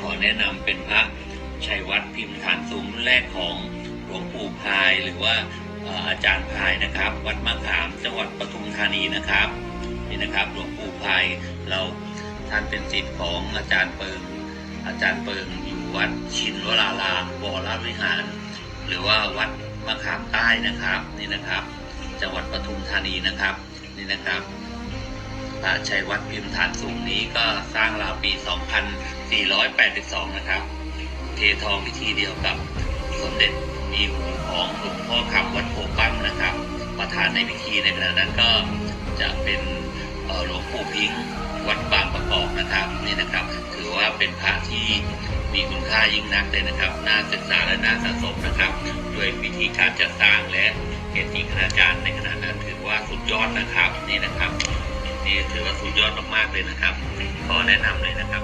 ขอแนะนำเป็นพระชัยวัดพิมพ์ฐานสูงแรกของหลวงปู่พายหรือว่าเอ่ออาจารย์พายนะครับ วัดมะขามจังหวัดปทุมธานีนะครับนี่นะครับหลวงปู่พายเราท่านเป็นศิษย์ของอาจารย์เปิงอาจารย์เปิงอยู่วัดชินวรารามวรวิหาร หรือว่าวัดมะขามใต้นะครับนี่นะครับ จังหวัดปทุมธานีนะครับนี่นะครับ พระชัยวัดพิมพ์ฐานสูงนี้ก็สร้างราวปี 2482 นะครับ เททองพิธีเดียวกับสมเด็จมีหูของหลวงพ่อคำวัดโพปั๊มนะครับ ประธานในพิธีในขณะนั้นก็จะเป็นหลวงปู่พิงค์วัดบางประกอบนะครับนี่นะครับ ถือว่าเป็นพระที่มีคุณค่ายิ่งนักเลยนะครับน่าศึกษาและน่าสะสมนะครับด้วยวิธีการจัดสร้างและเกจิคณาจารย์ในขณะนั้นถือว่าสุดยอดนะครับนี่นะครับ นี้ถือว่าสุดยอดมากๆเลยนะครับ ขอแนะนำเลยนะครับ